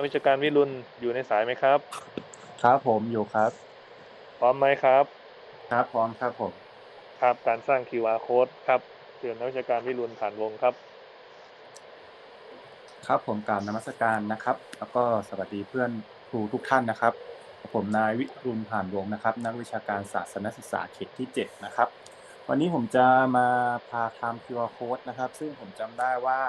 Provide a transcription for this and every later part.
นักวิชาการวิรุณอยู่ในสายไหมครับ ครับผมอยู่ครับ พร้อมไหมครับ ครับพร้อมครับผม ครับการสร้าง QR code ครับเชิญนักวิชาการวิรุณผ่านวงครับ ครับผมกรารนมัสการนะครับ แล้วก็สวัสดีเพื่อนครูทุกท่านนะครับ ผมนายวิรุณผ่านวงนะครับ นักวิชาการศาสนศึกษาเขตที่ 7 นะครับ วันนี้ผมจะมาพาทำ QR code นะครับ ซึ่งผมจำได้ว่า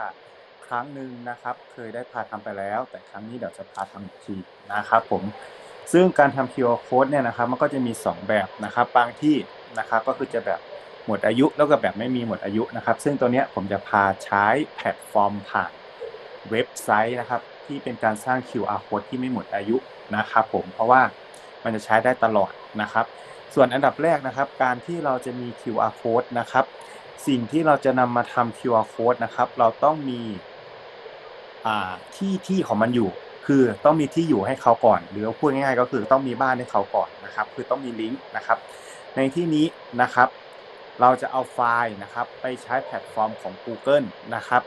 ครั้งหนึ่งนะครับ เคยได้พาทำไปแล้ว แต่ครั้งนี้เดี๋ยวจะพาทำอีกทีนะครับผมซึ่งการทำ QR code เนี่ยนะครับมันก็จะมี 2 แบบนะครับบางที่นะครับก็คือจะแบบหมดอายุแล้วก็แบบไม่มีหมดอายุนะครับ ซึ่งตัวเนี้ยผมจะพาใช้แพลตฟอร์มผ่านเว็บไซต์นะครับที่เป็นการสร้าง QR code ที่ไม่หมดอายุนะครับผมเพราะว่ามันจะใช้ได้ตลอดนะครับ ส่วนอันดับแรกนะครับ การที่เราจะมี QR code นะครับ สิ่งที่เราจะนำมาทำ QR code นะครับ เราต้องมี ที่ที่ของมันอยู่ คือต้องมีที่อยู่ให้เขาก่อน หรือพูดง่ายๆ ก็คือต้องมีบ้านให้เขาก่อนนะครับ คือต้องมีลิงก์นะครับ ในที่นี้นะครับ เราจะเอาไฟล์นะครับ ไปใช้แพลตฟอร์มของ Google นะครับ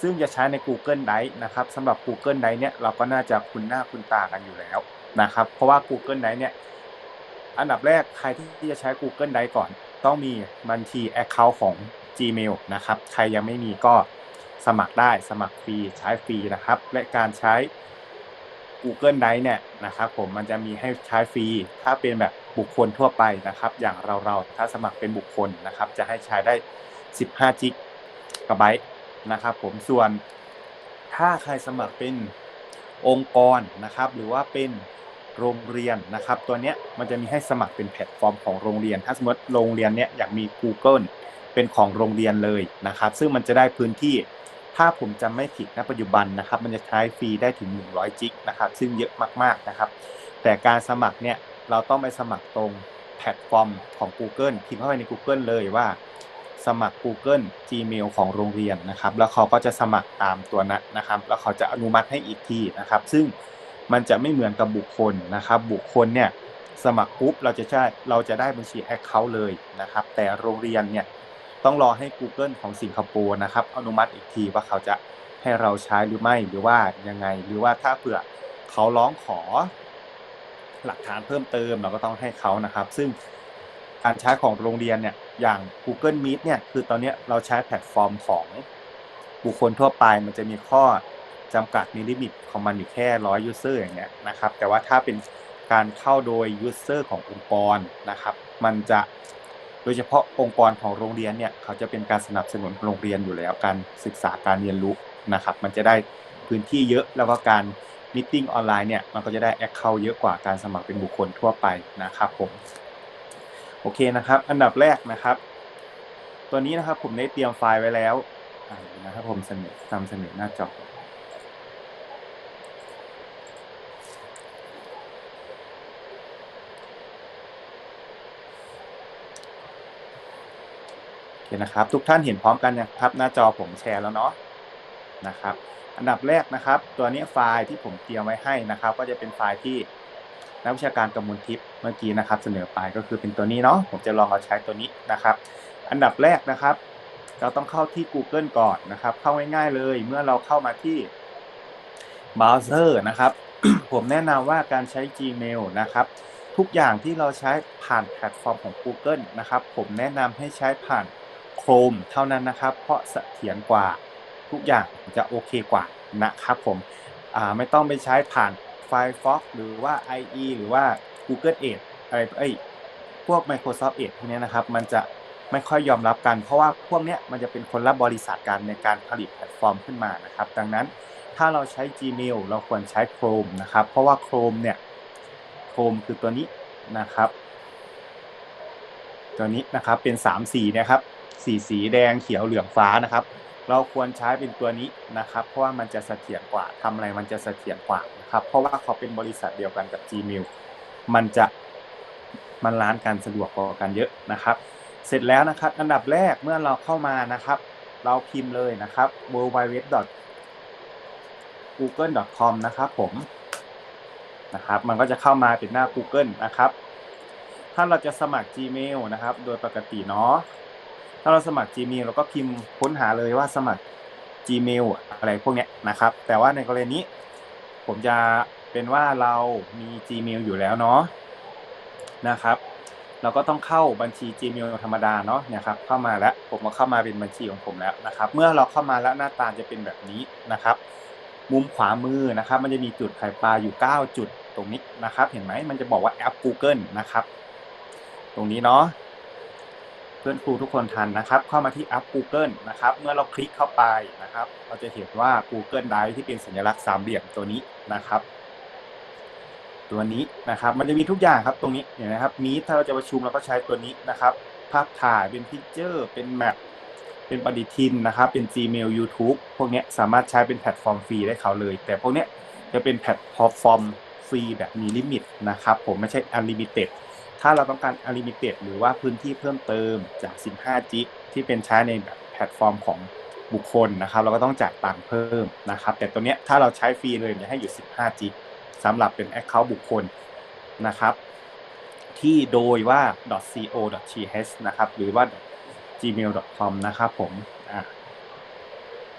ซึ่งจะใช้ใน Google Drive นะครับสำหรับ Google Drive เนี่ยเราก็น่าจะคุ้นหน้าคุ้นตากันอยู่แล้วนะครับ เพราะว่า Google Drive เนี่ยอันดับแรกใครที่จะใช้ Google Drive ก่อน ต้องมีบัญชี Account ของ Gmail นะครับ ใครยังไม่มีก็ สมัครได้สมัครฟรีใช้ฟรีนะครับ และการใช้ Google Drive เนี่ยนะครับ ผมมันจะมีให้ใช้ฟรี ถ้าเป็นแบบบุคคลทั่วไปนะครับ อย่างเราเราถ้าสมัครเป็นบุคคลนะครับ จะให้ใช้ได้ 15จิกะไบต์นะครับผมส่วนถ้าใครสมัครเป็นองค์กรนะครับ หรือว่าเป็นโรงเรียนนะครับ ตัวเนี้ยมันจะมีให้สมัครเป็นแพลตฟอร์มของโรงเรียน ถ้าสมมติโรงเรียนเนี้ยอยากมี Google เป็นของโรงเรียนเลยนะครับ ซึ่งมันจะได้พื้นที่ถ้าผมจำไม่ผิดณปัจจุบันนะครับ มันจะใช้ฟรีได้ถึง 100 จิกนะครับ ซึ่งเยอะมากๆนะครับ แต่การสมัครเนี่ยเราต้องไปสมัครตรงแพลตฟอร์มของ Google พิมพ์เข้าไปใน Google เลยว่า สมัคร Google Gmail ของโรงเรียนนะครับ แล้วเขาก็จะสมัครตามตัวนั้นนะครับ แล้วเขาจะอนุมัติให้อีกทีนะครับ ซึ่งมันจะไม่เหมือนกับบุคคลนะครับ บุคคลเนี่ยสมัครปุ๊บเราจะใช้เราจะได้บัญชี Account เลยนะครับ แต่โรงเรียนเนี่ย ต้องรอให้ Google ของสิงคโปร์นะครับอนุมัติอีกทีว่าเขาจะให้เราใช้หรือไม่หรือว่ายังไง หรือว่าถ้าเผื่อเขาร้องขอหลักฐานเพิ่มเติมเราก็ต้องให้เขานะครับ ซึ่งการใช้ของโรงเรียนเนี่ยอย่าง Google Meet เนี่ยคือตอนนี้เราใช้แพลตฟอร์มของบุคคลทั่วไปมันจะมีข้อจำกัดมีลิมิตของมันอยู่แค่ร้อยยูเซอร์อย่างเงี้ยนะครับ แต่ว่าถ้าเป็นการเข้าโดยยูเซอร์ขององค์กรนะครับ มันจะ โดยเฉพาะองค์กรของโรงเรียนเนี่ยเขาจะเป็นการสนับสนุนโรงเรียนอยู่แล้วการศึกษาการเรียนรู้นะครับ มันจะได้พื้นที่เยอะแล้วก็การมิ팅ออนไลน์เนี่ยมันก็จะได้แอคเคาท์เยอะกว่าการสมัครเป็นบุคคลทั่วไปนะครับผมโอเคนะครับ อันดับแรกนะครับ ตัวนี้นะครับผมได้เตรียมไฟล์ไว้แล้วนะครับผมเสนอนำเสนอหน้าจอ คนะครับ ทุกท่านเห็นพร้อมกันนะครับ หน้าจอผมแชร์แล้วเนาะนะครับ อันดับแรกนะครับ ตัวนี้ไฟล์ที่ผมเตรียมไว้ให้นะครับ ก็จะเป็นไฟล์ที่นักวิชาการกำมูลทิพย์เมื่อกี้นะครับ เสนอไปก็คือเป็นตัวนี้เนาะผมจะลองเอาใช้ตัวนี้นะครับ อันดับแรกนะครับ เราต้องเข้าที่ Google ก่อนนะครับ เข้าง่ายๆเลย เมื่อเราเข้ามาที่เบราว์เซอร์นะครับ ผมแนะนำว่าการใช้ Gmail นะครับ ทุกอย่างที่เราใช้ผ่านแพลตฟอร์มของ Google นะครับ ผมแนะนำให้ใช้ผ่าน Chrome เท่านั้นนะครับ เพราะเสถียรกว่าทุกอย่างจะโอเคกว่านะครับผมไม่ต้องไปใช้ผ่าน Firefox หรือว่า IE หรือว่า Google Edge อะไรเอ้พวก Microsoft Edge พวกนี้นะครับ มันจะไม่ค่อยยอมรับกัน เพราะว่าพวกเนี้ยมันจะเป็นคนละบริษัทกันในการผลิตแพลตฟอร์มขึ้นมานะครับ ดังนั้นถ้าเราใช้ Gmail เราควรใช้ Chrome นะครับ เพราะว่า Chrome เนี่ย Chrome คือตัวนี้นะครับ ตัวนี้นะครับเป็น3สีนะครับ สีสีแดงเขียวเหลืองฟ้านะครับ เราควรใช้เป็นตัวนี้นะครับ เพราะว่ามันจะเสถียรกว่าทำอะไรมันจะเสถียรกว่านะครับ เพราะว่าเขาเป็นบริษัทเดียวกันกับ Gmail มันจะมันล้านการสะดวกกว่ากันเยอะนะครับ เสร็จแล้วนะครับ อันดับแรกเมื่อเราเข้ามานะครับ เราพิมพ์เลยนะครับ w w w google.com นะครับผมนะครับ มันก็จะเข้ามาเป็นหน้า Google นะครับ ถ้าเราจะสมัคร Gmail นะครับ โดยปกติเนาะ ถ้าเราสมัคร Gmail เราก็พิมพ์ค้นหาเลยว่าสมัคร Gmail อะไรพวกเนี้ยนะครับ แต่ว่าในกรณีนี้ ผมจะเป็นว่าเรามี Gmail อยู่แล้วเนาะนะครับ เราก็ต้องเข้าบัญชี Gmail ธรรมดาเนาะเนี่ยครับเข้ามาแล้วผมก็เข้ามาเป็นบัญชีของผมแล้วนะครับ เมื่อเราเข้ามาแล้วหน้าตาจะเป็นแบบนี้นะครับ มุมขวามือนะครับ มันจะมีจุดไข่ปลาอยู่ 9 จุดตรงนี้นะครับ เห็นไหมมันจะบอกว่าแอป Google นะครับ ตรงนี้เนาะ เพื่อนครูทุกคนทันนะครับ เข้ามาที่แอป Google นะครับ เมื่อเราคลิกเข้าไปนะครับ เราจะเห็นว่า Google Drive ที่เป็นสัญลักษณ์สามเหลี่ยมตัวนี้นะครับ ตัวนี้นะครับ มันจะมีทุกอย่างครับตรงนี้เห็นไหมครับมีถ้าเราจะประชุมเราก็ใช้ตัวนี้นะครับ ภาพถ่ายเป็นพิกเจอร์เป็นแมปเป็นปฏิทินนะครับ เป็น Gmail YouTube พวกเนี้ยสามารถใช้เป็นแพลตฟอร์มฟรีได้เขาเลย แต่พวกเนี้ยจะเป็นแพลตฟอร์มฟรีแบบมีลิมิตนะครับ ผมไม่ใช่ Unlimited ถ้าเราต้องการ Unlimited หรือว่าพื้นที่เพิ่มเติมจาก 15 g ที่เป็นใช้ในแบบแพลตฟอร์มของบุคคลนะครับ เราก็ต้องจ่ายตังค์เพิ่มนะครับ แต่ตัวเนี้ยถ้าเราใช้ฟรีเลยจะให้อยู่ 15 g สำหรับเป็น Account บุคคลนะครับ ที่โดยว่า .co.th นะครับ หรือว่า gmail.com นะครับผม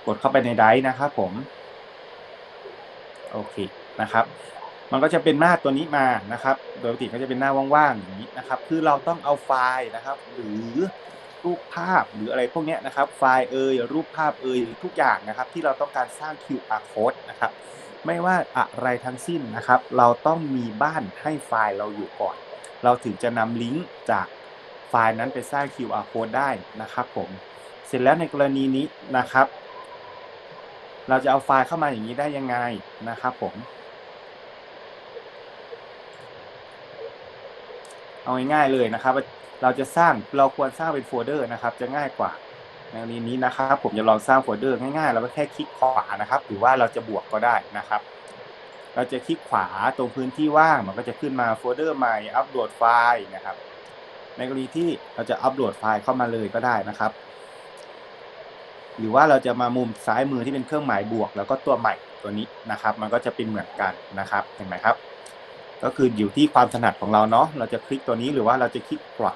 กดเข้าไปในไดร์นะครับผม โอเคนะครับ มันก็จะเป็นหน้าตัวนี้มานะครับ โดยปกติก็จะเป็นหน้าว่างๆอย่างนี้นะครับ คือเราต้องเอาไฟล์นะครับ หรือรูปภาพหรืออะไรพวกนี้นะครับ ไฟล์เอ่ยรูปภาพเอ่ยหรือทุกอย่างนะครับ ที่เราต้องการสร้าง QR code นะครับ ไม่ว่าอะไรทั้งสิ้นนะครับ เราต้องมีบ้านให้ไฟล์เราอยู่ก่อน เราถึงจะนำลิงก์จากไฟล์นั้นไปสร้าง QR code ได้นะครับผม เสร็จแล้วในกรณีนี้นะครับ เราจะเอาไฟล์เข้ามาอย่างนี้ได้ยังไงนะครับผม เอาง่ายๆเลยนะครับ เราจะสร้างเราควรสร้างเป็นโฟลเดอร์นะครับ จะง่ายกว่าในกรณีนี้นะครับ ผมจะลองสร้างโฟลเดอร์ง่ายๆเราก็แค่คลิกขวานะครับ หรือว่าเราจะบวกก็ได้นะครับ เราจะคลิกขวาตรงพื้นที่ว่างมันก็จะขึ้นมาโฟลเดอร์ใหม่อัปโหลดไฟล์นะครับ ในกรณีที่เราจะอัปโหลดไฟล์เข้ามาเลยก็ได้นะครับ หรือว่าเราจะมามุมซ้ายมือที่เป็นเครื่องหมายบวก แล้วก็ตัวใหม่ตัวนี้นะครับ มันก็จะเป็นเหมือนกันนะครับเห็นไหมครับ ก็คืออยู่ที่ความถนัดของเราเนาะเราจะคลิกตัวนี้หรือว่าเราจะคลิกขวา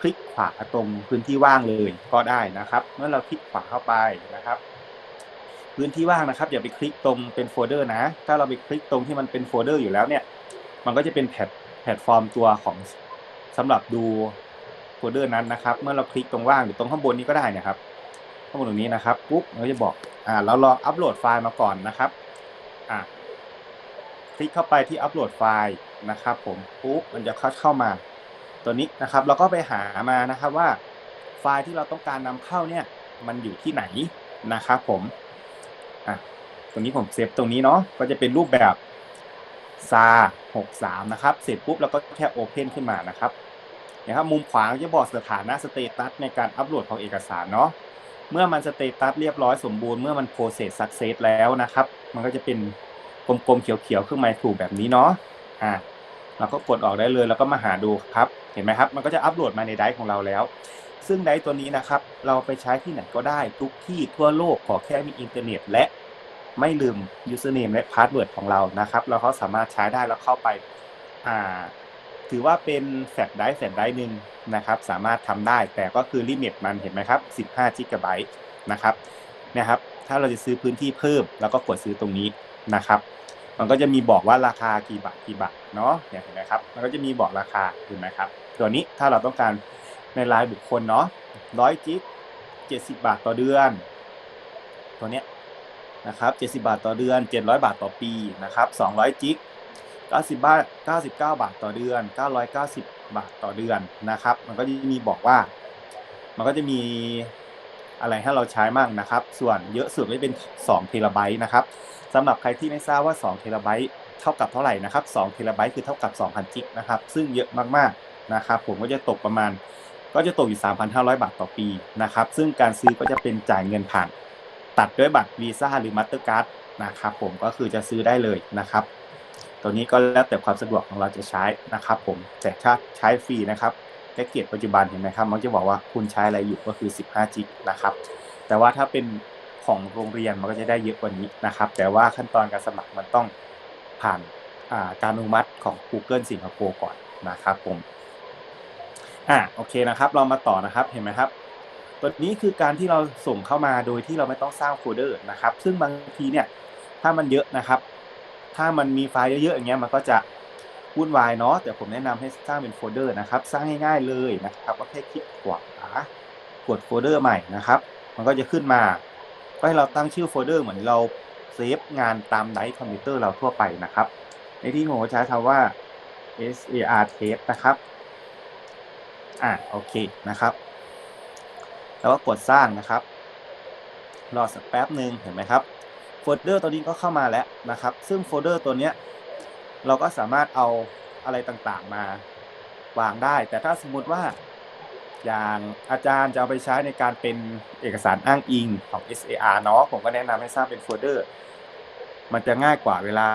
คลิกขวาตรงพื้นที่ว่างเลยก็ได้นะครับ เมื่อเราคลิกขวาเข้าไปนะครับ พื้นที่ว่างนะครับ อย่าไปคลิกตรงเป็นโฟลเดอร์นะ ถ้าเราไปคลิกตรงที่มันเป็นโฟลเดอร์อยู่แล้วเนี่ย มันก็จะเป็นแพลตแพลตฟอร์มตัวของสำหรับดูโฟลเดอร์นั้นนะครับ เมื่อเราคลิกตรงว่างหรือตรงข้างบนนี้ก็ได้นะครับข้างบนตรงนี้นะครับปุ๊บมันก็จะบอกอ่าเราลองอัปโหลดไฟล์มาก่อนนะครับอ่า คลิกเข้าไปที่อัปโหลดไฟล์นะครับผมปุ๊บมันจะเข้าเข้ามาตัวนี้นะครับเราก็ไปหามานะครับว่าไฟล์ที่เราต้องการนำเข้าเนี่ยมันอยู่ที่ไหนนะครับผมอะตรงนี้ผมเซฟตรงนี้เนาะก็จะเป็นรูปแบบซา63นะครับเสร็จปุ๊บเราก็แค่โอเพนขึ้นมานะครับนะครับมุมขวาจะบอกสถานะสเตตัสในการอัปโหลดของเอกสารเนาะเมื่อมันสเตตัสเรียบร้อยสมบูรณ์เมื่อมันโปรเซสสักเซสแล้วนะครับ มันก็จะเป็น กลมๆเขียวๆเครื่องหมายถูกแบบนี้เนาะอ่าเราก็กดออกได้เลยแล้วก็มาหาดูครับ เห็นไหมครับ มันก็จะอัปโหลดมาในไดร์ของเราแล้ว ซึ่งไดร์ตัวนี้นะครับ เราไปใช้ที่ไหนก็ได้ทุกที่ทั่วโลกขอแค่มีอินเทอร์เน็ตและไม่ลืม username และ password ของเรานะครับ เราเขาสามารถใช้ได้แล้วเข้าไปอ่าถือว่าเป็นแฟลชไดร์แฟลชไดร์หนึ่งนะครับ สามารถทำได้ แต่ก็คือลิมิตมันเห็นไหมครับ 15 g b นะครับนะครับ ถ้าเราจะซื้อพื้นที่เพิ่มเราก็กดซื้อตรงนี้นะครับ มันก็จะมีบอกว่าราคากี่บาทกี่บาทเนาะเนี่ยเห็นไหมครับ มันก็จะมีบอกราคาเห็นไหมครับ ตัวนี้ถ้าเราต้องการในรายบุคคลเนาะร้อยจิกเจ็ดสิบบาทต่อเดือน ตัวเนี้ยนะครับเจ็ดสิบาทต่อเดือนเจ็ดร้อยบาทต่อปีนะครับสองร้อยจิกเก้าสิบบาทเก้าสิบเก้าบาทต่อเดือนเก้าร้อยเก้าสิบบาทต่อเดือนนะครับ มันก็จะมีบอกว่า มันก็จะมีอะไรให้เราใช้มั่งนะครับ ส่วนเยอะสุดก็เป็น2เทราไบต์นะครับ สำหรับใครที่ไม่ทราบว่า2เทราไบต์เท่ากับเท่าไหร่นะครับ2เทราไบต์คือเท่ากับ 2,000จิกนะครับ ซึ่งเยอะมากๆนะครับ ผมก็จะตกประมาณ ก็จะตกอยู่ 3,500 บาทต่อปีนะครับ ซึ่งการซื้อก็จะเป็นจ่ายเงินผ่านตัดด้วยบัตรวีซ่าหรือมาสเตอร์การ์ดนะครับ ผมก็คือจะซื้อได้เลยนะครับ ตัวนี้ก็แล้วแต่ความสะดวกของเราจะใช้นะครับ ผมแต่ถ้าใช้ฟรีนะครับแพ็กเกจปัจจุบันเห็นไหมครับ มันจะบอกว่าคุณใช้อะไรอยู่ก็คือ 15จิกนะครับ แต่ว่าถ้าเป็น ของโรงเรียนมันก็จะได้เยอะกว่านี้นะครับ แต่ว่าขั้นตอนการสมัครมันต้องผ่านการอนุมัติของ Google สิงคโปร์ก่อนนะครับผมอ่าโอเคนะครับ เรามาต่อนะครับเห็นไหมครับตัวนี้คือการที่เราส่งเข้ามาโดยที่เราไม่ต้องสร้างโฟลเดอร์นะครับ ซึ่งบางทีเนี่ยถ้ามันเยอะนะครับ ถ้ามันมีไฟล์เยอะๆอย่างเงี้ยมันก็จะวุ่นวายเนาะแต่ผมแนะนำให้สร้างเป็นโฟลเดอร์นะครับ สร้างง่ายๆเลยนะครับก็แค่คลิกขวากดโฟลเดอร์ใหม่นะครับ มันก็จะขึ้นมา ก็ให้เราตั้งชื่อโฟลเดอร์เหมือนเราเซฟงานตามไดร์คอมพิวเตอร์เราทั่วไปนะครับ ในที่ผมก็ใช้คำว่า sar test นะครับ อ่าโอเคนะครับ แล้วก็กดสร้างนะครับ รอสักแป๊บหนึ่งเห็นไหมครับ โฟลเดอร์ตัวนี้ก็เข้ามาแล้วนะครับ ซึ่งโฟลเดอร์ตัวเนี้ยเราก็สามารถเอาอะไรต่างๆมาวางได้ แต่ถ้าสมมติว่า อย่างอาจารย์จะเอาไปใช้ในการเป็นเอกสารอ้างอิงของ SAR เนาะผมก็แนะนำให้สร้างเป็นโฟลเดอร์ มันจะง่ายกว่าเวลา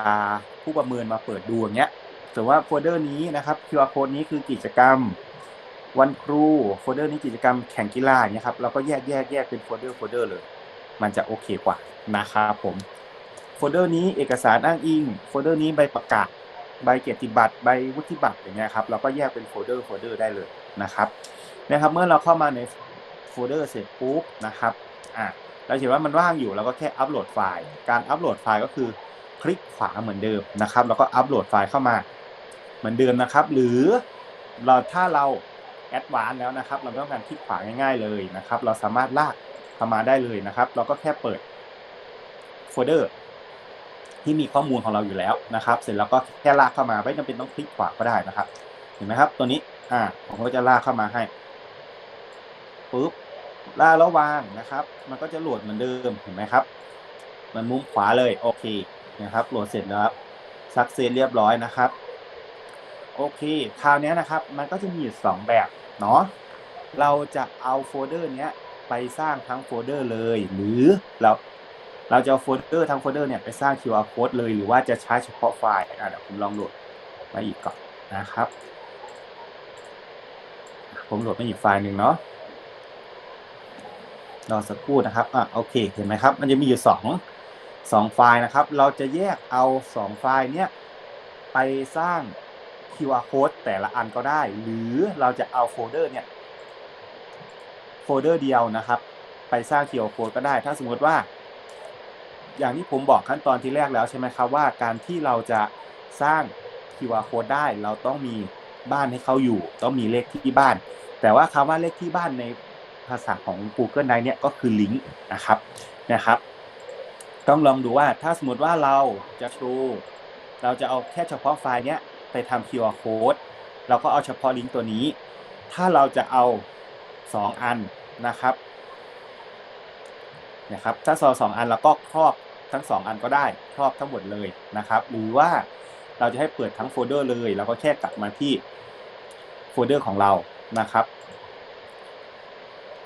ผู้ประเมินมาเปิดดูอย่างเงี้ยแต่ว่าโฟลเดอร์นี้นะครับ QR code นี้คือกิจกรรมวันครูโฟลเดอร์นี้กิจกรรมแข่งกีฬาอย่างเงี้ยครับเราก็แยกแยกแยกเป็นโฟลเดอร์โฟลเดอร์เลย มันจะโอเคกว่านะครับผมโฟลเดอร์นี้เอกสารอ้างอิงโฟลเดอร์นี้ใบประกาศ ใบเกียรติบัตรใบวุฒิบัตรอย่างเงี้ยครับเราก็แยกเป็นโฟลเดอร์โฟลเดอร์ได้เลยนะครับ นะครับ เมื่อเราเข้ามาในโฟลเดอร์เสร็จปุ๊บนะครับอะเราเห็นว่ามันว่างอยู่เราก็แค่อัปโหลดไฟล์ การอัปโหลดไฟล์ก็คือคลิกขวาเหมือนเดิมนะครับ แล้วก็อัปโหลดไฟล์เข้ามาเหมือนเดิมนะครับ หรือเราถ้าเราแอดวานแล้วนะครับ เราต้องการคลิกขวาง่าย ๆเลยนะครับ เราสามารถลากเข้ามาได้เลยนะครับ เราก็แค่เปิดโฟลเดอร์ที่มีข้อมูลของเราอยู่แล้วนะครับ เสร็จแล้วก็แค่ลากเข้ามาไม่จำเป็นต้องคลิกขวาก็ได้นะครับ เห็นไหมครับ ตัวนี้อ่าผมก็จะลากเข้ามาให้ ปุ๊บล่าแล้ววางนะครับ มันก็จะโหลดเหมือนเดิมเห็นไหมครับ มันมุมขวาเลยโอเคนะครับโหลดเสร็จแล้วครับซักเซนเรียบร้อยนะครับโอเคคราวนี้นะครับมันก็จะมีอยู่สองแบบเนาะเราจะเอาโฟลเดอร์เนี้ยไปสร้างทั้งโฟลเดอร์เลย หรือเราเราจะเอาโฟลเดอร์ทั้งโฟลเดอร์เนี่ยไปสร้าง QR code เลยหรือว่าจะใช้เฉพาะไฟล์อะเดี๋ยวผมลองโหลดมาอีกก่อนนะครับ ผมโหลดมาอีกไฟล์หนึ่งเนาะ รอสักครู่นะครับอะโอเค เห็นไหมครับ มันจะมีอยู่สองสองไฟล์นะครับ เราจะแยกเอาสองไฟล์เนี้ยไปสร้าง QR code แต่ละอันก็ได้ หรือเราจะเอาโฟลเดอร์เนี่ยโฟลเดอร์เดียวนะครับ ไปสร้าง QR code ก็ได้ ถ้าสมมติว่า อย่างที่ผมบอกขั้นตอนที่แรกแล้วใช่ไหมครับว่าการที่เราจะสร้าง QR code ได้ เราต้องมีบ้านให้เขาอยู่ ต้องมีเลขที่บ้าน แต่ว่าคำว่าเลขที่บ้านใน ภาษาของ Google Drive เนี่ยก็คือลิงก์นะครับนะครับ ต้องลองดูว่าถ้าสมมติว่าเราจะโชว์เราจะเอาแค่เฉพาะไฟล์เนี้ยไปทำ QR code เราก็เอาเฉพาะลิงก์ตัวนี้ ถ้าเราจะเอา 2 อันนะครับนะครับ ถ้าซอสองอันเราก็ครอบทั้ง 2 อันก็ได้ครอบทั้งหมดเลยนะครับ หรือว่าเราจะให้เปิดทั้งโฟลเดอร์เลยเราก็แค่กลับมาที่โฟลเดอร์ของเรานะครับ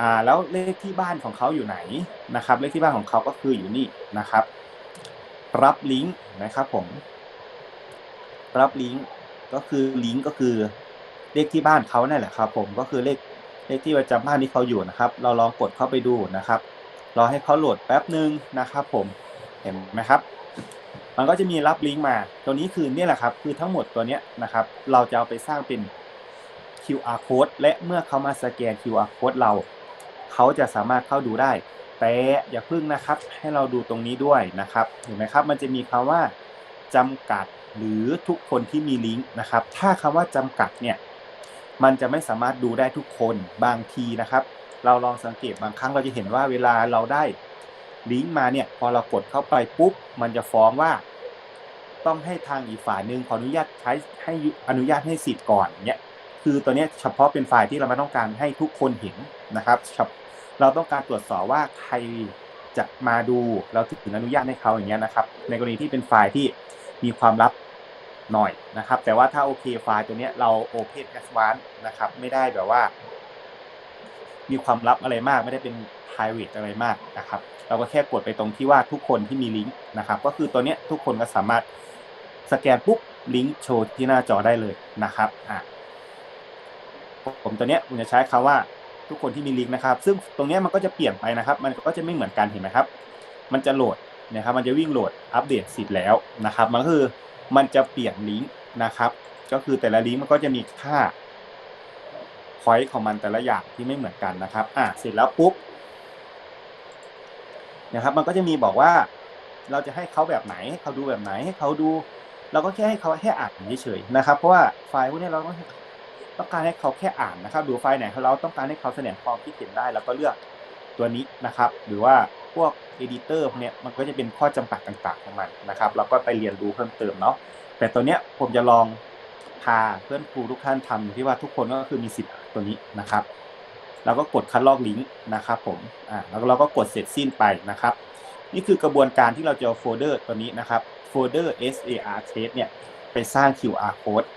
อ่าแล้วเลขที่บ้านของเขาอยู่ไหนนะครับ เลขที่บ้านของเขาก็คืออยู่นี่นะครับ รับลิงก์นะครับผม รับลิงก์ก็คือลิงก์ก็คือเลขที่บ้านเขานั่นแหละครับ ผมก็คือเลขเลขที่ประจำบ้านที่เขาอยู่นะครับ เราลองกดเข้าไปดูนะครับรอให้เขาโหลดแป๊บหนึ่งนะครับ ผมเห็นไหมครับ มันก็จะมีรับลิงก์มาตัวนี้คือเนี่ยแหละครับ คือทั้งหมดตัวเนี้ยนะครับ เราจะเอาไปสร้างเป็น QR code และเมื่อเขามาสแกน QR code เรา เขาจะสามารถเข้าดูได้ แต่อย่าพึ่งนะครับให้เราดูตรงนี้ด้วยนะครับเห็นไหมครับ มันจะมีคำว่าจำกัดหรือทุกคนที่มีลิงก์นะครับ ถ้าคำว่าจำกัดเนี่ยมันจะไม่สามารถดูได้ทุกคนบางทีนะครับ เราลองสังเกตบางครั้งเราจะเห็นว่าเวลาเราได้ลิงก์มาเนี่ยพอเรากดเข้าไปปุ๊บมันจะฟ้องว่า ต้องให้ทางอีกฝ่ายหนึ่งขออนุญาตใช้ให้อนุญาตให้สิทธิ์ก่อนเนี่ย คือตัวนี้เฉพาะเป็นฝ่ายที่เราไม่ต้องการให้ทุกคนเห็นนะครับ เราต้องการตรวจสอบว่าใครจะมาดูเราถึงอนุญาตให้เขาอย่างเงี้ยนะครับ ในกรณีที่เป็นไฟล์ที่มีความลับหน่อยนะครับ แต่ว่าถ้าโอเคไฟล์ตัวนี้เรา Open Advanced นะครับ ไม่ได้แบบว่า มีความลับอะไรมาก ไม่ได้เป็น private อะไรมากนะครับ เราก็แค่กดไปตรงที่ว่าทุกคนที่มีลิงก์นะครับ ก็คือตัวนี้ทุกคนก็สามารถสแกนปุ๊บลิงก์โชว์ที่หน้าจอได้เลยนะครับอะ ผมตัวเนี้ยผมจะใช้คำว่าทุกคนที่มีลิงก์นะครับ ซึ่งตรงนี้มันก็จะเปลี่ยนไปนะครับ มันก็จะไม่เหมือนกันเห็นไหมครับ มันจะโหลดนะครับ มันจะวิ่งโหลดอัปเดตสิทธิ์แล้วนะครับ มันคือมันจะเปลี่ยนลิงก์นะครับ ก็คือแต่ละลิงก์มันก็จะมีค่า point ของมันแต่ละอย่างที่ไม่เหมือนกันนะครับ อะเสร็จแล้วปุ๊บนะครับ มันก็จะมีบอกว่าเราจะให้เขาแบบไหนให้เขาดูแบบไหนให้เขาดู เราก็แค่ให้เขาแค่อ่านเฉยๆนะครับ เพราะว่าไฟล์พวกนี้เราต้อง ต้องการให้เขาแค่อ่านนะครับ ดูไฟล์ไหนเราต้องการให้เขาแสดงความคิดเห็นได้เราก็เลือกตัวนี้นะครับ หรือว่าพวกเอดิเตอร์พวกนี้มันก็จะเป็นข้อจำกัดต่างๆ ของมันนะครับ เราก็ไปเรียนรู้เพิ่มเติมเนาะแต่ตัวเนี้ยผมจะลองพาเพื่อนครูทุกท่านทำที่ว่าทุกคนก็คือมีสิทธิ์ตัวนี้นะครับเราก็กดคัดลอกลิงก์นะครับผมอ่าแล้วเราก็กดเสร็จสิ้นไปนะครับ นี่คือกระบวนการที่เราจะเอาโฟลเดอร์ตัวนี้นะครับโฟลเดอร์ SAR test เนี่ยไปสร้าง QR code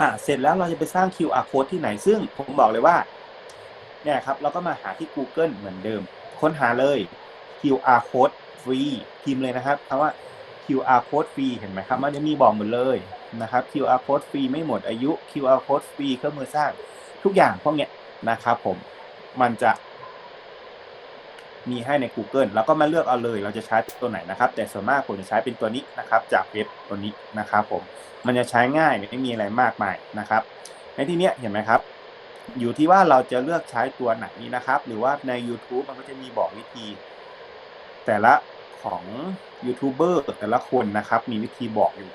อ่าเสร็จแล้วเราจะไปสร้าง QR code ที่ไหนซึ่งผมบอกเลยว่าเนี่ยครับเราก็มาหาที่ Google เหมือนเดิม ค้นหาเลย QR code ฟรีพิมพ์เลยนะครับคำว่า QR code ฟรีเห็นไหมครับมันจะมีบอกหมดเลยนะครับ QR code ฟรีไม่หมดอายุ QR code ฟรีเครื่องมือสร้างทุกอย่างพวกเนี้ยนะครับผมมันจะ มีให้ใน Google แล้วก็มาเลือกเอาเลย เราจะใช้ตัวไหนนะครับ แต่ส่วนมากผมจะใช้เป็นตัวนี้นะครับ จากเว็บตัวนี้นะครับผมมันจะใช้ง่ายไม่มีอะไรมากมายนะครับในที่นี้เห็นไหมครับอยู่ที่ว่าเราจะเลือกใช้ตัวไหนนะครับ หรือว่าใน YouTube มันก็จะมีบอกวิธี แต่ละของยูทูบเบอร์แต่ละคนนะครับ มีวิธีบอกอยู่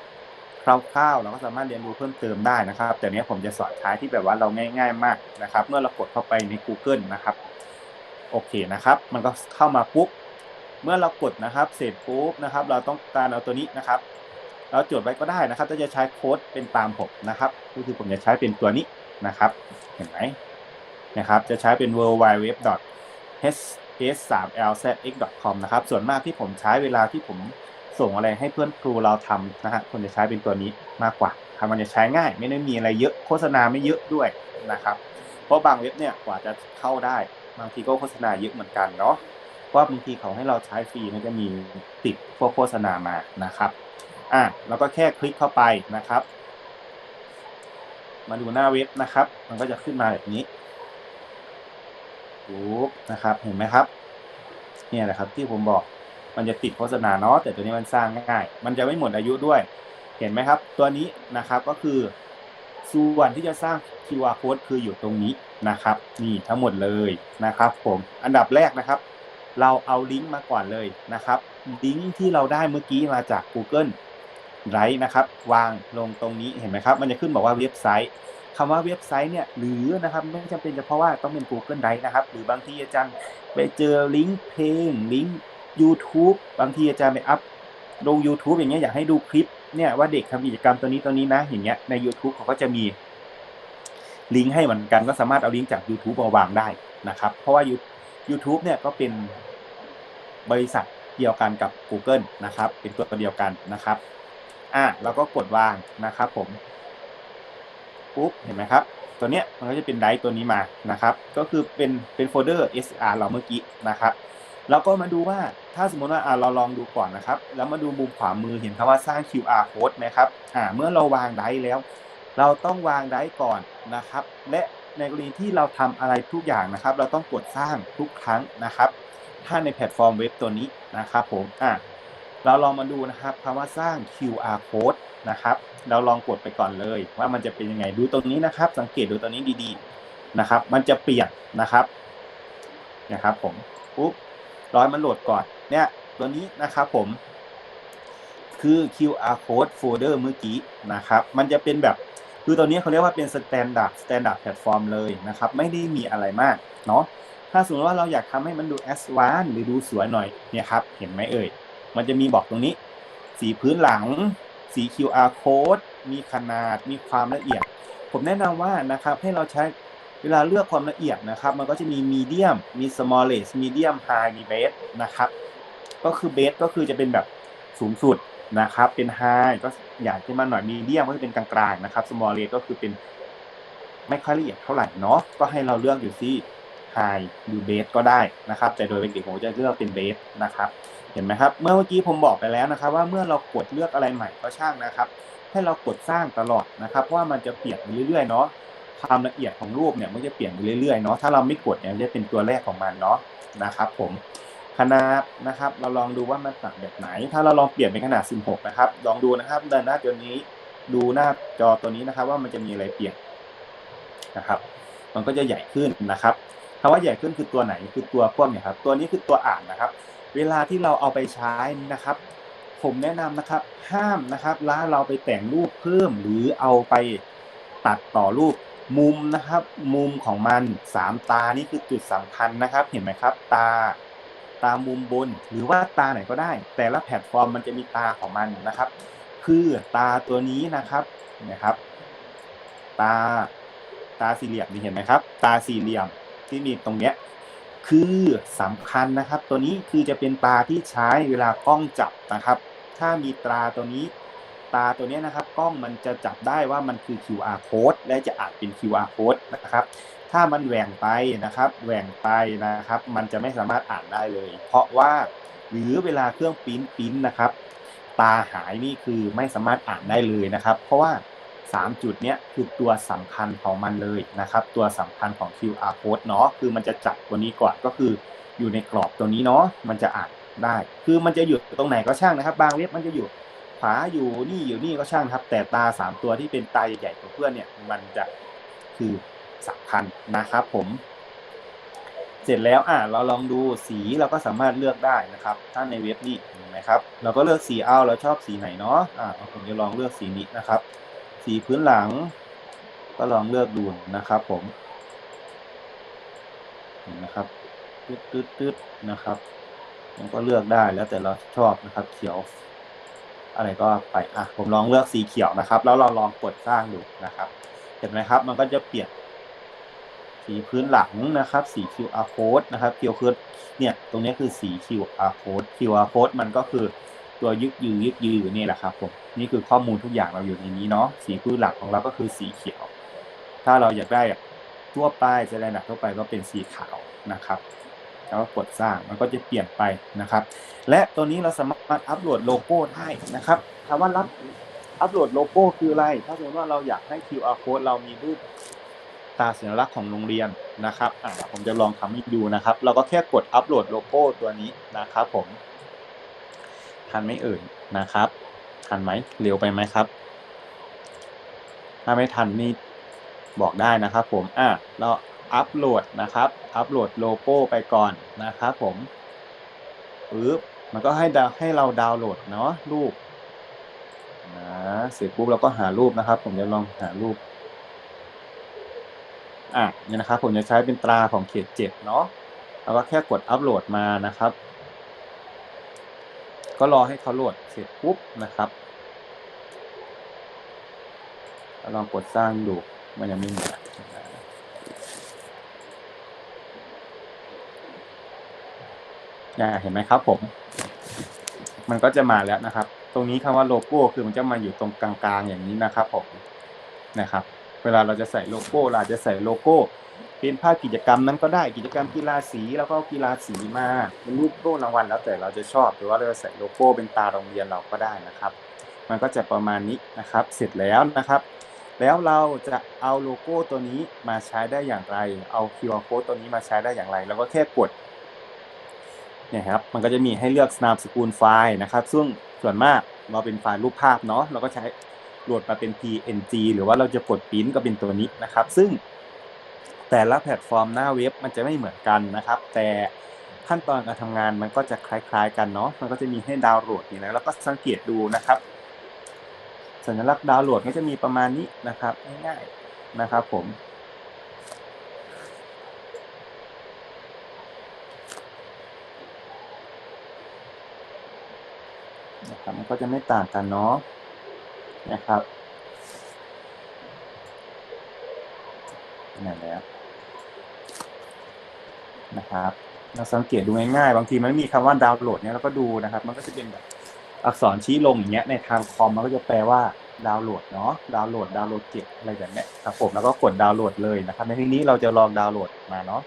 คร่าวๆเราก็สามารถเรียนรู้เพิ่มเติมได้นะครับ แต่เนี้ยผมจะสอนใช้ที่แบบว่าเราง่าย ๆ มากนะครับ เมื่อเรากดเข้าไปใน Google นะครับ โอเคนะครับ มันก็เข้ามาปุ๊บ เมื่อเรากดนะครับเสร็จปุ๊บนะครับ เราต้องการเอาตัวนี้นะครับ เราจดไว้ก็ได้นะครับถ้าจะใช้โค้ดเป็นตามผมนะครับ ก็คือผมจะใช้เป็นตัวนี้นะครับ เห็นไหมนะครับ จะใช้เป็น w w w h s 3 l z x com นะครับ ส่วนมากที่ผมใช้เวลาที่ผมส่งอะไรให้เพื่อนครูเราทำนะฮะคนจะใช้เป็นตัวนี้มากกว่าครับมันจะใช้ง่าย ไม่ได้มีอะไรเยอะ โฆษณาไม่เยอะด้วยนะครับ เพราะบางเว็บเนี่ยกว่าจะเข้าได้ บางทีก็โฆษณาเยอะเหมือนกันเนาะเพราะว่าบางทีเขาให้เราใช้ฟรีมันจะมีติดพวกโฆษณามานะครับอะเราก็แค่คลิกเข้าไปนะครับ มาดูหน้าเว็บนะครับ มันก็จะขึ้นมาแบบนี้ปุ๊บนะครับเห็นไหมครับ เนี่ยแหละครับที่ผมบอกมันจะติดโฆษณาเนาะแต่ตัวนี้มันสร้างง่าย มันจะไม่หมดอายุด้วย เห็นไหมครับ ตัวนี้นะครับก็คือ ส่วนที่จะสร้าง QR code คืออยู่ตรงนี้นะครับ นี่ทั้งหมดเลยนะครับ ผมอันดับแรกนะครับ เราเอาลิงก์มาก่อนเลยนะครับลิงก์ที่เราได้เมื่อกี้มาจาก Google ไ i นะครับวางลงตรงนี้เห็นไหมครับ มันจะขึ้นบอกว่าเว็บไซต์คำว่าเว็บไซต์เนี่ยหรือนะครับไม่จำเป็นเฉพาะว่าต้องเป็น Google Drive นะครับ หรือบางทีอาจารย์ไปเจอลิงก์เพลงลิงก์ YouTube บางทีอาจารย์ไปอัพลง YouTube อย่างเงี้ยอยากให้ดูคลิป เนี่ยว่าเด็กทำกิจกรรมตัวนี้ตัวนี้นะ อย่างเงี้ยใน YouTube เขาก็จะมีลิงก์ให้เหมือนกันก็สามารถเอาลิงก์จาก YouTube มาวางได้นะครับ เพราะว่า YouTube เนี่ยก็เป็นบริษัทเดียวกันกับ Google นะครับ เป็นตัวเดียวกันนะครับอะเราก็กดวางนะครับ ผมปุ๊บเห็นไหมครับ ตัวเนี้ยมันก็จะเป็นไดร์ตัวนี้มานะครับ ก็คือเป็นเป็นโฟลเดอร์ SR เราเมื่อกี้นะครับ เราก็มาดูว่าถ้าสมมติว่าเราลองดูก่อนนะครับ แล้วมาดูมุมขวามือเห็นคำว่าสร้าง QR code ไหมครับอ่าเมื่อเราวางไดร์แล้ว เราต้องวางไดร์ก่อนนะครับ และในกรณีที่เราทำอะไรทุกอย่างนะครับ เราต้องกดสร้างทุกครั้งนะครับ ถ้าในแพลตฟอร์มเว็บตัวนี้นะครับผมอะเราลองมาดูนะครับคำว่าสร้าง QR code นะครับ เราลองกดไปก่อนเลย ว่ามันจะเป็นยังไงดูตรงนี้นะครับ สังเกตดูตัวนี้ดีๆนะครับ มันจะเปลี่ยนนะครับนะครับผมปุ๊บ ร้อยมันโหลดก่อน เนี่ยตัวนี้นะครับผม คือ QR code folder เมื่อกี้นะครับ มันจะเป็นแบบคือตัวนี้เขาเรียกว่าเป็น standard standard platform เลยนะครับ ไม่ได้มีอะไรมากเนาะถ้าสมมติว่าเราอยากทำให้มันดู advanced หรือดูสวยหน่อยเนี่ยครับ เห็นไหมเอ่ย มันจะมีบอกตรงนี้ สีพื้นหลัง สี QR code มีขนาดมีความละเอียด ผมแนะนำว่านะครับให้เราใช้ เวลาเลือกความละเอียดนะครับ มันก็จะมี medium มี smallest medium high มี base นะครับ ก็คือ base ก็คือจะเป็นแบบสูงสุดนะครับ เป็น high ก็อยากขึ้นมาหน่อย medium ก็จะเป็นกลางๆนะครับ smallest ก็คือเป็นไม่ค่อยละเอียดเท่าไหร่เนาะก็ให้เราเลือกอยู่ที่ high หรือ base ก็ได้นะครับ แต่โดยปกติผมจะเลือกเป็น base นะครับ เห็นไหมครับ เมื่อเมื่อกี้ผมบอกไปแล้วนะครับ ว่าเมื่อเรากดเลือกอะไรใหม่ก็ช่างนะครับ ให้เรากดสร้างตลอดนะครับเพราะว่ามันจะเปลี่ยนไปเรื่อยๆเนาะ ความละเอียดของรูปเนี่ยมันจะเปลี่ยนไปเรื่อยๆเนาะถ้าเราไม่กดเนี่ยจะเป็นตัวแรกของมันเนาะนะครับ ผมขนาดนะครับ เราลองดูว่ามันต่างแบบไหน ถ้าเราลองเปลี่ยนเป็นขนาด 16 นะครับ ลองดูนะครับเดินหน้าจอนี้ดูหน้าจอตัวนี้นะครับ ว่ามันจะมีอะไรเปลี่ยนนะครับ มันก็จะใหญ่ขึ้นนะครับคำว่าใหญ่ขึ้นคือตัวไหนคือตัวพวกเนี่ยครับตัวนี้คือตัวอ่านนะครับ เวลาที่เราเอาไปใช้นะครับ ผมแนะนำนะครับ ห้ามนะครับแล้วเราไปแต่งรูปเพิ่มหรือเอาไปตัดต่อรูป มุมนะครับ มุมของมันสามตานี่คือจุดสำคัญนะครับ เห็นไหมครับ ตา ตามุมบนหรือว่าตาไหนก็ได้ แต่ละแพลตฟอร์มมันจะมีตาของมันนะครับ คือตาตัวนี้นะครับนะครับ ตาตาสี่เหลี่ยมนี่เห็นไหมครับ ตาสี่เหลี่ยมที่มีตรงเนี้ยคือสำคัญนะครับ ตัวนี้คือจะเป็นตาที่ใช้เวลากล้องจับนะครับ ถ้ามีตาตัวนี้ ตาตัวนี้นะครับกล้องมันจะจับได้ว่ามันคือ QR code และจะอ่านเป็น QR code นะครับ ถ้ามันแหว่งไปนะครับ แหว่งไปนะครับ มันจะไม่สามารถอ่านได้เลย เพราะว่าหรือเวลาเครื่องปิ้นปิ้นนะครับ ตาหายนี่คือไม่สามารถอ่านได้เลยนะครับ เพราะว่า 3 จุดเนี้ยคือตัวสำคัญของมันเลยนะครับ ตัวสำคัญของ QR code เนาะคือมันจะจับตัวนี้ก่อนก็คืออยู่ในกรอบตัวนี้เนาะมันจะอ่านได้ คือมันจะอยู่ตรงไหนก็ช่างนะครับ บางเว็บมันจะอยู่าอยู่นี่อยู่นี่ก็ช่างครับ แต่ตา3ตัวที่เป็นตาใหญ่ๆของเพื่อนเนี่ย มันจะคือสำคัญนะครับ ผม เสร็จแล้วอะเราลองดูสีเราก็สามารถเลือกได้นะครับ ถ้าในเว็บนี้เห็นไหมครับ เราก็เลือกสีเอาเราชอบสีไหนเนาะอะผมจะลองเลือกสีนี้นะครับ สีพื้นหลัง ก็ลองเลือกดูนะครับ ผมเห็นนะครับตืดตืดตืดนะครับมันก็เลือกได้แล้วแต่เราชอบนะครับ เขียว อะไรก็ไปอะผมลองเลือกสีเขียวนะครับ แล้วเราลองกดสร้างดูนะครับ เห็นไหมครับ มันก็จะเปลี่ยนสีพื้นหลังนะครับ สี QR code นะครับ QR code เนี่ย ตรงนี้คือสี QR code QR code มันก็คือตัวยึกยือยึกยือนี่แหละครับผม นี่คือข้อมูลทุกอย่างเราอยู่ในนี้เนาะ สีพื้นหลังของเราก็คือสีเขียว ถ้าเราอยากได้ทั่วไปจะได้หนักทั่วไปก็เป็นสีขาวนะครับ แล้วก็กดสร้างมันก็จะเปลี่ยนไปนะครับ และตัวนี้เราสามารถอัปโหลดโลโก้ได้นะครับคำว่ารับอัปโหลดโลโก้คืออะไร ถ้าสมมติว่าเราอยากให้ QR code เรามีรูปตราสัญลักษณ์ของโรงเรียนนะครับอ่าผมจะลองทำให้ดูนะครับ เราก็แค่กดอัปโหลดโลโก้ตัวนี้นะครับผม ทันไหมเอ่ยนะครับ ทันไหมเร็วไปไหมครับ ถ้าไม่ทันนี่บอกได้นะครับผม อะเรา อัปโหลดนะครับ อัปโหลดโลโก้ไปก่อนนะครับผมปึ๊บมันก็ให้ให้เราดาวน์โหลดเนาะรูปนะเสร็จปุ๊บเราก็หารูปนะครับ ผมจะลองหารูปอะเนี่ยนะครับ ผมจะใช้เป็นตราของเขตเจ็ดเนาะแล้วก็แค่กดอัปโหลดมานะครับ ก็รอให้เขาโหลดเสร็จปุ๊บนะครับแล้วลองกดสร้างดูมันยังไม่มี อ่าเห็นไหมครับผม มันก็จะมาแล้วนะครับ ตรงนี้คำว่าโลโก้คือมันจะมาอยู่ตรงกลางๆอย่างนี้นะครับผมนะครับ เวลาเราจะใส่โลโก้เราจะใส่โลโก้เป็นภาพกิจกรรมนั้นก็ได้กิจกรรมกีฬาสีแล้วก็กีฬาสีมาเป็นรูปโล่รางวัลแล้วแต่เราจะชอบหรือว่าเราจะใส่โลโก้เป็นตาโรงเรียนเราก็ได้นะครับ มันก็จะประมาณนี้นะครับ เสร็จแล้วนะครับ แล้วเราจะเอาโลโก้ตัวนี้มาใช้ได้อย่างไร เอา QR code ตัวนี้มาใช้ได้อย่างไรเราก็แค่กด เนี่ยครับมันก็จะมีให้เลือกนามสกุลไฟล์นะครับ ซึ่งส่วนมากเราเป็นไฟล์รูปภาพเนาะเราก็ใช้โหลดมาเป็น PNG หรือว่าเราจะกดปริ้นก็เป็นตัวนี้นะครับ ซึ่งแต่ละแพลตฟอร์มหน้าเว็บมันจะไม่เหมือนกันนะครับ แต่ขั้นตอนการทำงานมันก็จะคล้ายๆ กันเนาะมันก็จะมีให้ดาวน์โหลดอยู่แล้วแล้วก็สังเกตดูนะครับ สัญลักษณ์ดาวน์โหลดก็จะมีประมาณนี้นะครับง่ายๆนะครับผม นะครับมันก็จะไม่ต่างกันเนาะนะครับนั่นแล้วนะครับเราสังเกตดูง่ายๆ บางทีมันไม่มีคำว่าดาวน์โหลดเนี่ยเราก็ดูนะครับ มันก็จะเป็นแบบอักษรชี้ลงอย่างเงี้ยในทางคอมมันก็จะแปลว่าดาวน์โหลดเนาะดาวน์โหลดดาวน์โหลดเก็บอะไรแบบเนี้ยครับผมแล้วก็กดดาวน์โหลดเลยนะครับ ในที่นี้เราจะลองดาวน์โหลดมาเนาะ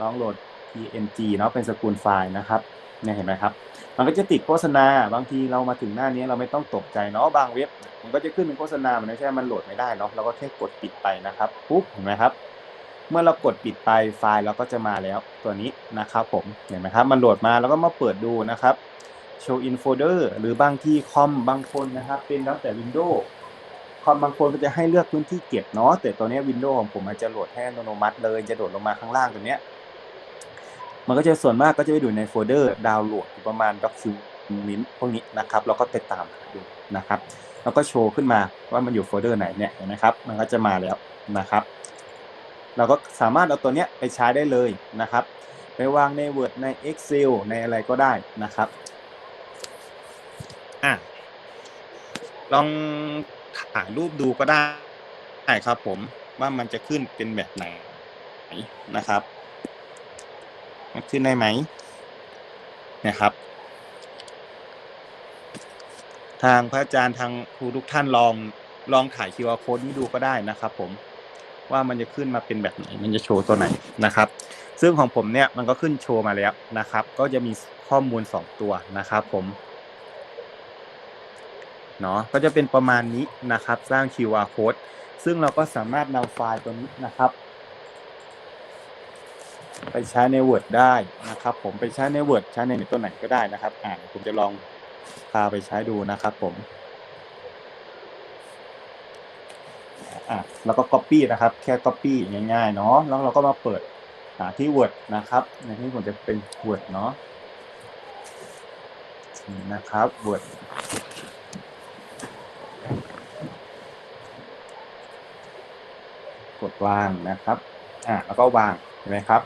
ลองโหลด PNG เนาะเป็นสกุลไฟล์นะครับ เนี่ยเห็นไหมครับ มันก็จะติดโฆษณา บางทีเรามาถึงหน้านี้เราไม่ต้องตกใจเนาะ บางเว็บ มันก็จะขึ้นเป็นโฆษณามันไม่ใช่ มันโหลดไม่ได้เนาะ เราก็แค่กดปิดไปนะครับ ปุ๊บ เห็นไหมครับ เมื่อเรากดปิดไปไฟล์เราก็จะมาแล้วตัวนี้นะครับผม เห็นไหมครับ มันโหลดมาแล้วก็มาเปิดดูนะครับ show in folder หรือบางที่คอมบางคนนะครับ เป็นแล้วแต่ Windows คอมบางคนก็จะให้เลือกพื้นที่เก็บเนาะแต่ตัวนี้ Windows ของผมมันจะโหลดให้อัตโนมัติเลย จะโดดลงมาข้างล่างตัวเนี้ย มันก็จะส่วนมากก็จะไปอยู่ในโฟลเดอร์ดาวน์โหลดประมาณ document พวกนี้นะครับแล้วก็ไปตามหาดูนะครับ แล้วก็โชว์ขึ้นมาว่ามันอยู่โฟลเดอร์ไหนเนี่ยเห็นไหมครับ มันก็จะมาแล้วนะครับ เราก็สามารถเอาตัวเนี้ยไปใช้ได้เลยนะครับไปวางใน Word ใน Excel ในอะไรก็ได้นะครับอะลองถ่ายรูปดูก็ได้ครับผมว่ามันจะขึ้นเป็นแบบไหนนะครับ มันขึ้นได้ไหมนะครับ ทางพระอาจารย์ทางครูทุกท่านลองลองถ่าย QR code นี้ดูก็ได้นะครับ ผมว่ามันจะขึ้นมาเป็นแบบไหน มันจะโชว์ตัวไหนนะครับ ซึ่งของผมเนี่ยมันก็ขึ้นโชว์มาแล้วนะครับ ก็จะมีข้อมูล 2 ตัวนะครับ ผมเนาะก็จะเป็นประมาณนี้นะครับ สร้าง QR code ซึ่งเราก็สามารถนำไฟล์ตัวนี้นะครับ ไปใช้ใน Word ได้นะครับผมไปใช้ใน Word ใช้ในตัวไหนก็ได้นะครับอ่าผมจะลองพาไปใช้ดูนะครับผมอะแล้วก็ Copy นะครับ แค่ Copy ง่ายๆเนาะแล้วเราก็มาเปิดหาที่ Word นะครับในที่ผมจะเป็น Word เนาะนะครับ Word กดวางนะครับอ่าแล้วก็วางเห็นไหมครับ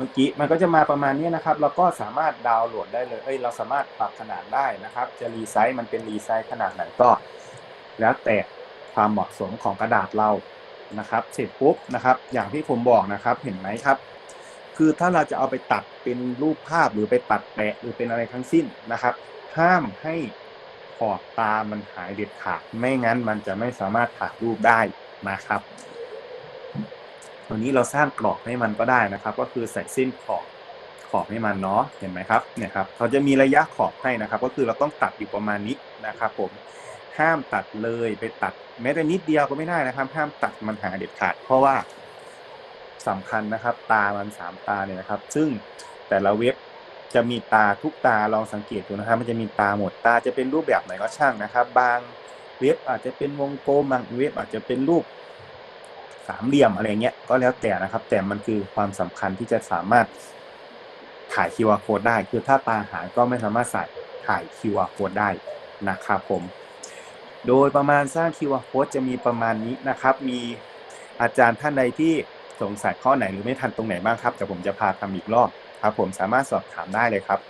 เมื่อกี้มันก็จะมาประมาณนี้นะครับ เราก็สามารถดาวน์โหลดได้เลย เอ้ย เราสามารถปรับขนาดได้นะครับ จะรีไซส์มันเป็นรีไซส์ขนาดไหนก็ แล้วแต่ความเหมาะสมของกระดาษเรานะครับ เสร็จปุ๊บนะครับ อย่างที่ผมบอกนะครับ เห็นไหมครับ คือถ้าเราจะเอาไปตัดเป็นรูปภาพหรือไปตัดแปะหรือเป็นอะไรทั้งสิ้นนะครับ ห้ามให้ขอบตามันหายเด็ดขาด ไม่งั้นมันจะไม่สามารถถ่ายรูปได้นะครับ ตัวนี้เราสร้างกรอบให้มันก็ได้นะครับ ก็คือใส่เส้นขอบขอบให้มันเนาะเห็นไหมครับเนี่ยครับเขาจะมีระยะขอบให้นะครับ ก็คือเราต้องตัดอยู่ประมาณนี้นะครับผมห้ามตัดเลยไปตัด แม้แต่นิดเดียวก็ไม่ได้นะครับ ห้ามตัดมันหาเด็ดขาด เพราะว่าสำคัญนะครับ ตามันสามตาเนี่ยนะครับ ซึ่งแต่ละเว็บจะมีตาทุกตาลองสังเกตดูนะครับ มันจะมีตาหมดตาจะเป็นรูปแบบไหนก็ช่างนะครับ บางเว็บอาจจะเป็นวงกลมบางเว็บอาจจะเป็นรูป สามเหลี่ยมอะไรเงี้ยก็แล้วแต่นะครับ แต่มันคือความสำคัญที่จะสามารถถ่าย QR code ได้ คือถ้าตาหายก็ไม่สามารถใส่ถ่าย QR code ได้นะครับผม โดยประมาณสร้าง QR code จะมีประมาณนี้นะครับ มีอาจารย์ท่านใดที่สงสัยข้อไหนหรือไม่ทันตรงไหนบ้างครับเดี๋ยวผมจะพาทำอีกรอบครับ ผมสามารถสอบถามได้เลยครับ